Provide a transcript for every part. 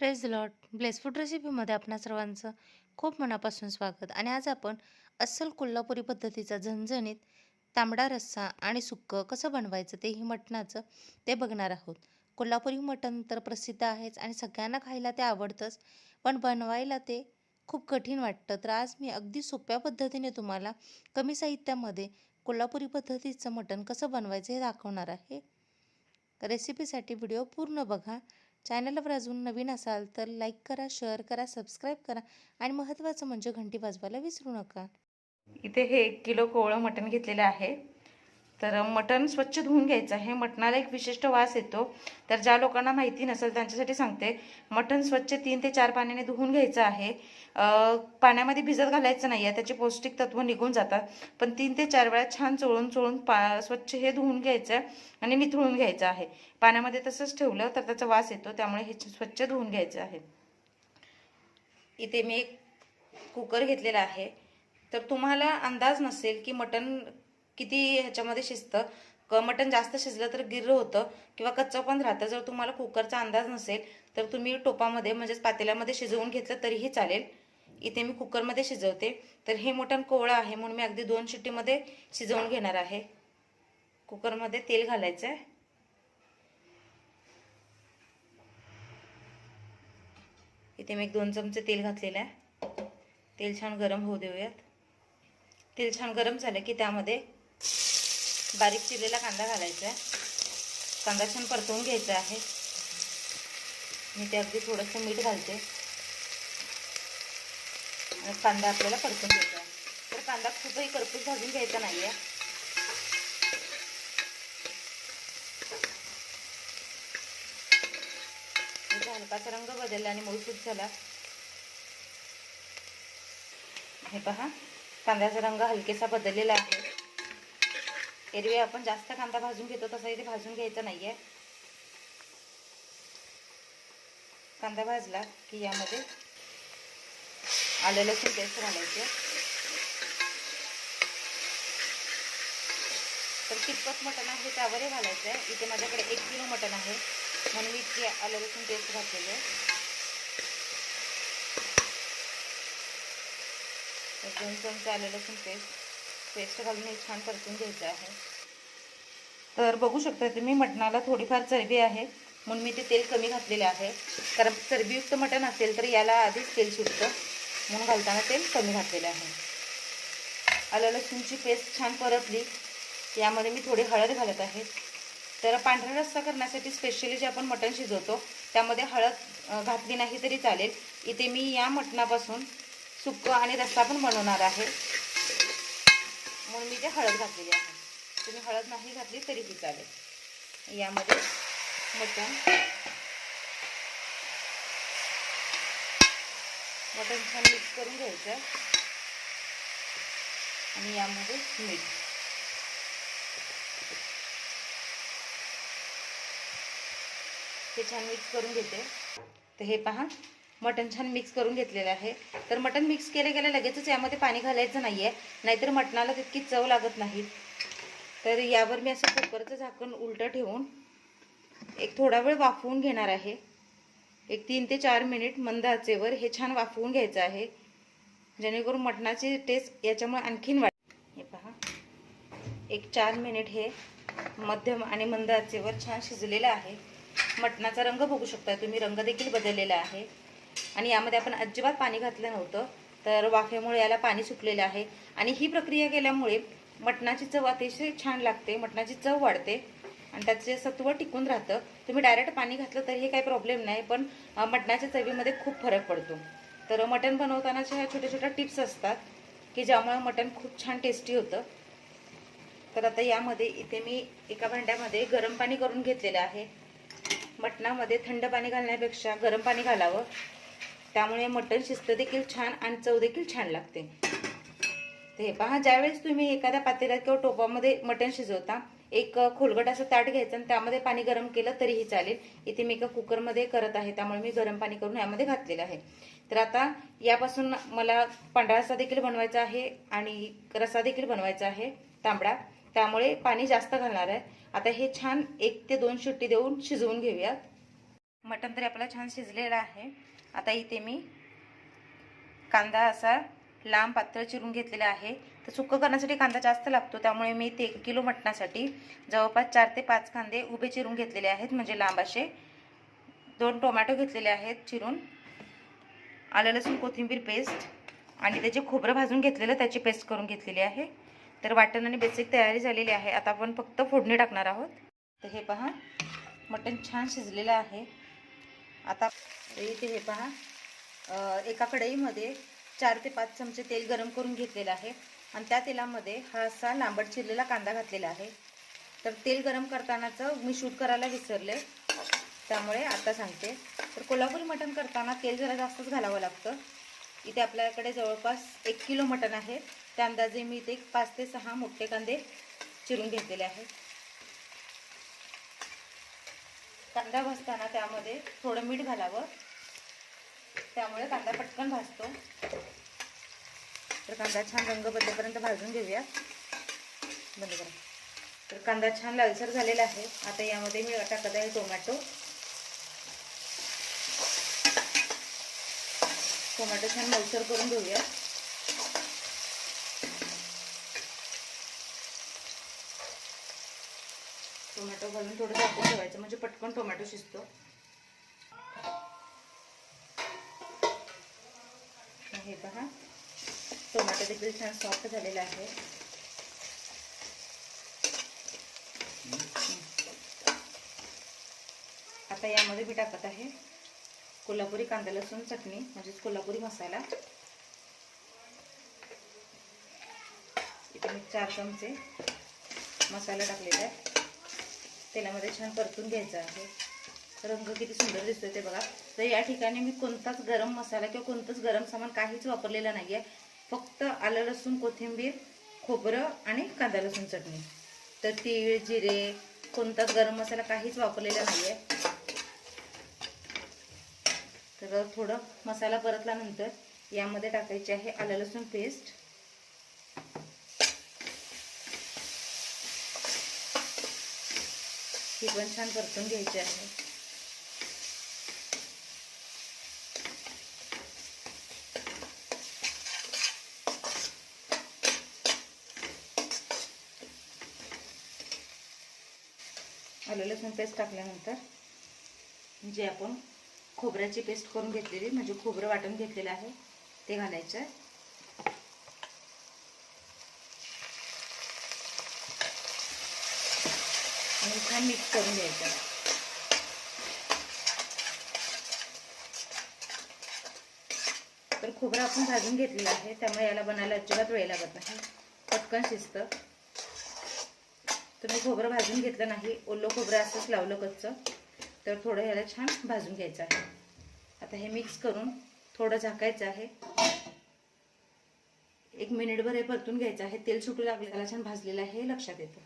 Praise lord bless food रेसिपीमध्ये आपणा सर्वांचं खूप मनापासून स्वागत. आणि आज आपण अस्सल कोल्हापुरी पद्धतीचा झणझणीत तांबडा रस्सा आणि सुक्कं कसं बनवायचं तेही मटणाचं ते बघणार आहोत. कोल्हापुरी मटण तर प्रसिद्ध आहेच आणि सगळ्यांना खायला ते आवडतंच पण बनवायला ते खूप कठीण वाटतं. तर आज मी अगदी सोप्या पद्धतीने तुम्हाला कमी साहित्यामध्ये कोल्हापुरी पद्धतीचं मटण कसं बनवायचं हे दाखवणार आहे. रेसिपीसाठी व्हिडिओ पूर्ण बघा. चॅनलवर अजून नवीन असाल तर लाईक करा शेअर करा सबस्क्राईब करा आणि महत्त्वाचं म्हणजे घंटी वाजवायला विसरू नका. इथे हे एक किलो कोवळं मटण घेतलेलं आहे. तर मटण स्वच्छ धुवून घ्यायचं आहे. मटणाला एक विशिष्ट वास येतो. तर ज्या लोकांना माहिती नसेल त्यांच्यासाठी सांगते. मटण स्वच्छ तीन ते चार पाण्याने धुवून घ्यायचं आहे. पाण्यामध्ये भिजत घालायचं नाही आहे त्याचे पौष्टिक तत्व निघून जातात. पण तीन ते चार वेळा छान चोळून चोळून पा स्वच्छ हे धुवून घ्यायचं आहे आणि निथळून घ्यायचं आहे. पाण्यामध्ये तसंच ठेवलं तर त्याचा वास येतो. त्यामुळे हे स्वच्छ धुवून घ्यायचं आहे. इथे मी एक कुकर घेतलेला आहे. तर तुम्हाला अंदाज नसेल की मटण किती ह्याच्यामध्ये शिजतं? क मटण जास्त शिजलं तर गिर्र होतं किंवा कच्चं पण राहतं. जर तुम्हाला कुकरचा अंदाज नसेल तर तुम्ही टोपामध्ये म्हणजेच पातेल्यामध्ये शिजवून घेतलं तरीही चालेल. इथे मी कुकरमध्ये शिजवते. तर हे मटण कोवळं आहे म्हणून मी अगदी दोन शिट्टीमध्ये शिजवून घेणार आहे. कुकरमध्ये तेल घालायचं आहे इथे मी एक दोन चमचे तेल घातलेलं आहे. तेल छान गरम होऊ देऊयात. तेल छान गरम झालं की त्यामध्ये बारीक चिरलेला कांदा घालायचा आहे. कांदा छान परतवून घ्यायचा आहे. मी ते अगदी थोडंसं मीठ घालते. आणि कांदा आपल्याला परतून घ्यायचा आहे. तर कांदा खूपही करपूस भाजून घ्यायचा नाही आहे हलकाचा रंग बदलला आणि मऊसूत झाला. हे पहा. कांद्याचा रंग हलकेसा बदललेला आहे. एरवी आपण जास्त कांदा भाजून घेतो तसा इथे भाजून घ्यायचा नाहीये. कांदा भाजला की यामध्ये आलं लसूण पेस्ट घालायचे. तर कितपत मटण आहे त्यावरही घालायचं आहे इथे माझ्याकडे एक किलो मटण आहे म्हणून मी इतकी आलं लसूण पेस्ट घातलेली आहे. दोन चमचे आलं लसूण पेस्ट. पेस्ट घालून हे छान परतून घ्यायचं आहे. तर बघू शकता तुम्ही मटणाला थोडीफार चरबी आहे. म्हणून मी ते तेल कमी घातलेले आहे. कारण चरबीयुक्त मटण असेल तर याला आधीच तेल सुटतं. म्हणून घालताना तेल कमी घातलेलं आहे. आलं लसूणची पेस्ट छान परतली. यामध्ये मी थोडी हळद घालत आहे. तर पांढरा रस्सा करण्यासाठी स्पेशली जे आपण मटण शिजवतो त्यामध्ये हळद घातली नाही तरी चालेल. इथे मी या मटणापासून सुक्क आणि रस्सा पण बनवणार आहे. म्हणून मी ते हळद घातलेली आहे. तुम्ही हळद नाही घातली तरीही चालेल. यामध्ये मटण. मटण छान मिक्स करून घ्यायचं. आणि यामध्ये मीठ. हे छान मिक्स करून घेते. तर हे पहा. मटण छान मिक्स करून घेतलेलं आहे. तर मटण मिक्स केलं गेलं लगेचच यामध्ये पाणी घालायचं नाही आहे नाहीतर मटणाला तितकी चव लागत नाही. तर यावर मी असं कुकरचं झाकण उलटं ठेवून एक थोडा वेळ वाफवून घेणार आहे. एक तीन ते चार मिनिट मंद आचेवर हे छान वाफवून घ्यायचं आहे. जेणेकरून मटणाची टेस्ट याच्यामुळे आणखीन वाट हे पहा. एक चार मिनिट हे मध्यम आणि मंद आचेवर छान शिजलेलं आहे. मटणाचा रंग बघू शकता तुम्ही. रंग देखील बदललेला आहे. आणि यामध्ये आपण अजिबात पाणी घातलं नव्हतं. तर वाफेमुळे याला पाणी सुटलेलं आहे. आणि ही प्रक्रिया केल्यामुळे मटणाची चव अतिशय छान लागते मटणाची चव वाढते आणि त्याचे सत्व टिकून राहतं. तुम्ही डायरेक्ट पाणी घातलं तरीही काही प्रॉब्लेम नाही पण मटणाच्या चवीमध्ये खूप फरक पडतो. तर मटण बनवतानाच्या ह्या छोट्या छोट्या टिप्स असतात की ज्यामुळे मटण खूप छान टेस्टी होतं. तर आता यामध्ये इथे मी एका भांड्यामध्ये गरम पाणी करून घेतलेलं आहे. मटणामध्ये थंड पाणी घालण्यापेक्षा गरम पाणी घालावं. त्यामुळे मटण शिस्त देखील छान आणि चव देखील छान लागते. तर हे पहा ज्यावेळेस तुम्ही एखाद्या पातेल्यात किंवा टोपामध्ये मटण शिजवता एक खोलगट असं ताट घ्यायचं आणि त्यामध्ये पाणी गरम केलं तरीही चालेल. इथे मी एका कुकरमध्ये करत आहे त्यामुळे मी गरम पाणी करून यामध्ये घातलेलं आहे. तर आता यापासून मला पांढरा रस्सा देखील बनवायचा आहे आणि रस्सा देखील बनवायचा आहे तांबडा. त्यामुळे पाणी जास्त घालणार आहे. आता हे छान एक ते दोन शिट्टी देऊन शिजवून घेऊयात. मटण तरी आपलं छान शिजलेलं आहे. आता इथे मी कांदा असा लांब पातळ चिरून घेतलेला आहे. तर सुक्कं करण्यासाठी कांदा जास्त लागतो त्यामुळे मी ते एक किलो मटणासाठी जवळपास चार ते पाच कांदे उभे चिरून घेतलेले आहेत. म्हणजे लांब असे दोन टोमॅटो घेतलेले आहेत चिरून. आलं लसूण कोथिंबीर पेस्ट आणि त्याचे खोबरं भाजून घेतलेलं त्याची पेस्ट करून घेतलेली आहे. तर वाटण आणि बेसिक तयारी झालेली आहे. आता आपण फक्त फोडणी टाकणार आहोत. तर हे पहा मटण छान शिजलेलं आहे. आता इथे हे पहा. एका कढईमध्ये चार ते पाच चमचे तेल गरम करून घेतलेलं आहे. आणि त्या तेलामध्ये हा असा लांबट चिरलेला कांदा घातलेला आहे. तर तेल गरम करतानाचं मी शूट करायला विसरले. त्यामुळे आता सांगते. तर कोल्हापुरी मटण करताना तेल जरा जास्तच घालावं लागतं. इथे आपल्याकडे जवळपास एक किलो मटण आहे. त्या अंदाजे मी इथे पाच ते सहा मोठे कांदे चिरून घेतलेले आहेत. कांदा भाजताना त्यामध्ये थोडं मीठ घालावं. त्यामुळे कांदा पटकन भाजतो. तर कांदा छान रंग बदलेपर्यंत भाजून घेऊया. बंद करा. तर कांदा छान लालसर झालेला आहे. आता यामध्ये मी टाकत आहे टोमॅटो. टोमॅटो छान लालसर करून घेऊया. टोमॅटो घालून थोडं झाकून ठेवायचं म्हणजे पटकन टोमॅटो शिजतो. हे पहा टोमॅटो देखील छान सॉफ्ट झालेला आहे. आता यामध्ये मी टाकत आहे कोल्हापुरी कांदा लसूण चटणी म्हणजेच कोल्हापुरी मसाला. इथे मी चार चमचे मसाला टाकलेला आहे तेलामध्ये छान परतून घ्यायचा आहे. रंग किती सुंदर दिसतोय ते बघा. तर या ठिकाणी मी कोणताच गरम मसाला किंवा कोणतंच गरम सामान काहीच वापरलेलं नाही आहे फक्त आलं लसूण कोथिंबीर खोबरं आणि कांदा लसूण चटणी. तर तीळ जिरे कोणताच गरम मसाला काहीच वापरलेला नाही आहे तर थोडं मसाला परतल्यानंतर यामध्ये टाकायची आहे आलं लसूण पेस्ट. ही पण छान परतून घ्यायची आहे. आलं लसूण पेस्ट टाकल्यानंतर जे आपण खोबऱ्याची पेस्ट करून घेतलेली म्हणजे खोबरं वाटून घेतलेलं आहे ते घालायचं आहे. आणि छान मिक्स करून घ्यायचं. तर खोबरं आपण भाजून घेतलेलं आहे त्यामुळे याला बनायला अजिबात वेळ लागत नाही. पटकन शिजतं. तुम्ही खोबरं भाजून घेतलं नाही ओलं खोबरं असंच लावलं कच्चं तर थोडं ह्याला छान भाजून घ्यायचं आहे. आता हे मिक्स करून थोडं झाकायचं आहे. एक मिनिटभर हे परतून घ्यायचं आहे. तेल सुटू लागलं त्याला छान भाजलेलं आहे हे लक्षात येतं.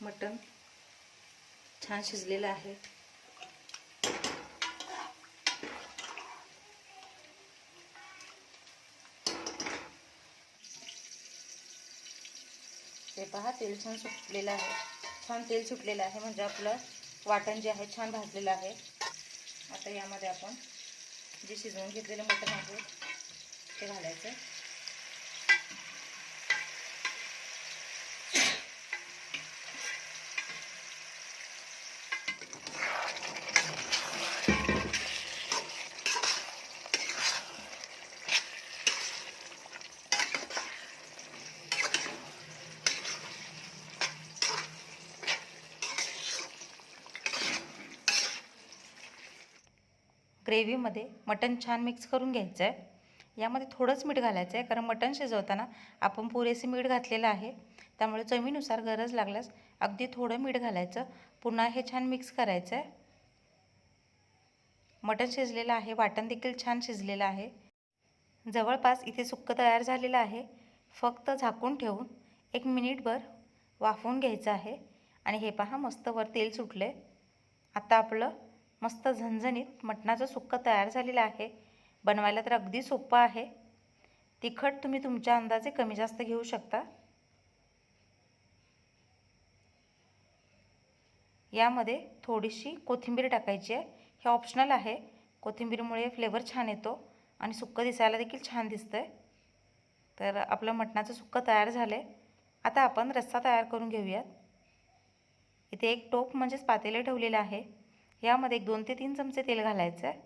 मटण छान शिजलेलं आहे. ते पहा तेल छान सुटलेलं आहे. छान तेल सुटलेलं आहे म्हणजे आपलं वाटण जे आहे छान भाजलेलं आहे. आता यामध्ये आपण जे शिजवून घेतलेलं मटण आहे ते घालायचं. ग्रेव्हीमध्ये मटण छान मिक्स करून घ्यायचं आहे. यामध्ये थोडंच मीठ घालायचं आहे कारण मटण शिजवताना आपण पुरेसे मीठ घातलेलं आहे. त्यामुळे चवीनुसार गरज लागल्यास अगदी थोडं मीठ घालायचं. पुन्हा हे छान मिक्स करायचं आहे. मटण शिजलेलं आहे वाटण देखील छान शिजलेलं आहे. जवळपास इथे सुक्कं तयार झालेलं आहे. फक्त झाकून ठेवून एक मिनिटभर वाफवून घ्यायचं आहे. आणि हे पहा मस्त वर तेल सुटले आता आपलं मस्त झणझणीत मटणाचं सुक्कं तयार झालेलं आहे. बनवायला तर अगदी सोपं आहे. तिखट तुम्ही तुमच्या अंदाजे कमी जास्त घेऊ शकता. यामध्ये थोडीशी कोथिंबीर टाकायची आहे. हे ऑप्शनल आहे. कोथिंबीरमुळे फ्लेवर छान येतो आणि सुक्कं दिसायला देखील छान दिसतं आहे तर आपलं मटणाचं सुक्कं तयार झालं आहे आता आपण रस्सा तयार करून घेऊयात. इथे एक टोप म्हणजेच पातेले ठेवलेलं आहे. यामध्ये एक दोन ते तीन चमचे तेल घालायचं आहे.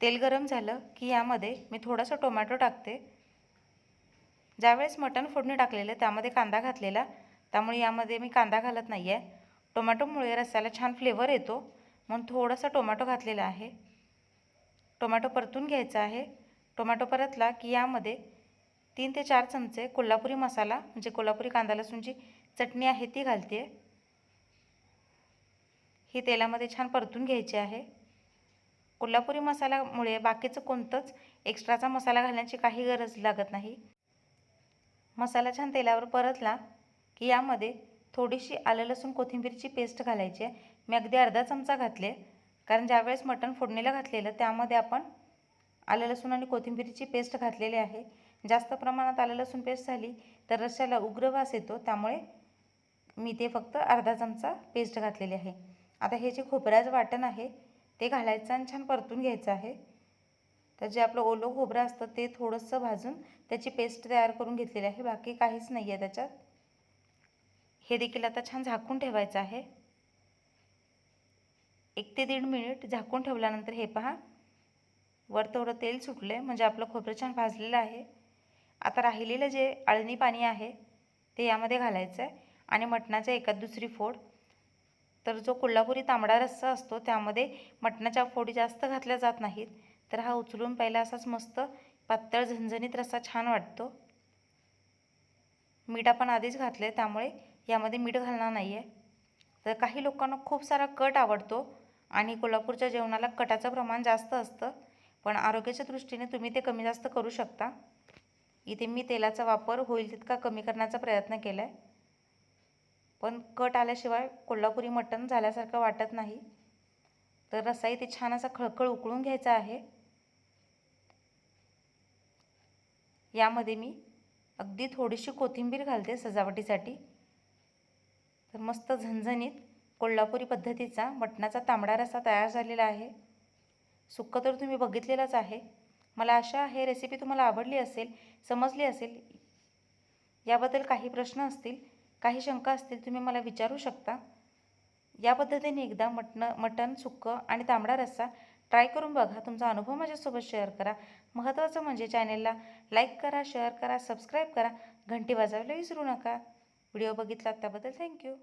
तेल गरम झालं की यामध्ये मी थोडासा टोमॅटो टाकते. ज्यावेळेस मटण फोडणी टाकलेलं त्यामध्ये कांदा घातलेला त्यामुळे यामध्ये मी कांदा घालत नाही आहे. टोमॅटोमुळे रस्याला छान फ्लेवर येतो म्हणून थोडासा टोमॅटो घातलेला आहे. टोमॅटो परतून घ्यायचा आहे. टोमॅटो परतला की यामध्ये तीन ते चार चमचे कोल्हापुरी मसाला म्हणजे कोल्हापुरी कांदा लसूणची चटणी आहे ती घालते. ही तेलामध्ये छान परतून घ्यायची आहे. कोल्हापुरी मसाल्यामुळे बाकीचं कोणतंच एक्स्ट्राचा मसाला घालण्याची काही गरज लागत नाही. मसाला छान तेलावर परतला की यामध्ये थोडीशी आलं लसूण कोथिंबीरची पेस्ट घालायची. आहे मी अगदी अर्धा चमचा घातले. कारण ज्यावेळेस मटण फोडणीला घातलेलं त्यामध्ये आपण आलं लसूण आणि कोथिंबीरची पेस्ट घातलेली आहे. जास्त प्रमाणात आलं लसूण पेस्ट झाली तर रश्याला उग्र वास येतो. त्यामुळे मी ते फक्त अर्धा चमचा पेस्ट घातलेली आहे. आता हे जे खोबऱ्याचं वाटण आहे ते घालायचं आणि छान परतून घ्यायचं आहे. तर जे आपलं ओलं खोबरं असतं ते थोडंसं भाजून त्याची पेस्ट तयार करून घेतलेली आहे. बाकी काहीच नाही आहे त्याच्यात. हे देखील आता छान झाकून ठेवायचं आहे. एक ते दीड मिनिट झाकून ठेवल्यानंतर हे पहा. वर थोडं तेल सुटलं म्हणजे आपलं खोबरं छान भाजलेलं आहे. आता राहिलेलं जे अळणी पाणी आहे ते यामध्ये घालायचं आहे आणि मटणाचा एकात दुसरी फोड. तर जो कोल्हापुरी तांबडा रस्सा असतो त्यामध्ये मटणाच्या फोडी जास्त घातल्या जात नाहीत. तर हा उचलून पहिला असाच मस्त पातळ झणझणीत रस्सा छान वाटतो. मीठ आपण आधीच घातलं आहे त्यामुळे यामध्ये मीठ घालणार नाही आहे तर काही लोकांना खूप सारा कट आवडतो आणि कोल्हापूरच्या जेवणाला कटाचं प्रमाण जास्त असतं पण आरोग्याच्या दृष्टीने तुम्ही ते कमी जास्त करू शकता. इथे मी तेलाचा वापर होईल तितका कमी करण्याचा प्रयत्न केला आहे पण कट आल्याशिवाय कोल्हापुरी मटण झाल्यासारखं वाटत नाही. तर रस्सा इथे छान असा खळखळ उकळून घ्यायचा आहे. यामध्ये मी अगदी थोडीशी कोथिंबीर घालते सजावटीसाठी. तर मस्त झणझणीत कोल्हापुरी पद्धतीचा मटणाचा तांबडा रस्सा तयार झालेला आहे. सुक्कं तर तुम्ही बघितलेलंच आहे. मला आशा आहे रेसिपी तुम्हाला आवडली असेल समजली असेल याबद्दल काही प्रश्न असतील काही शंका असतील तुम्ही मला विचारू शकता? या पद्धतीने एकदा मटणं मटण सुक्कं आणि तांबडा रस्सा ट्राय करून बघा. तुमचा अनुभव माझ्यासोबत शेअर करा. महत्त्वाचं म्हणजे चॅनेलला लाईक करा शेअर करा सबस्क्राईब करा. घंटी वाजवायला विसरू नका. व्हिडिओ बघितलात त्याबद्दल थँक्यू.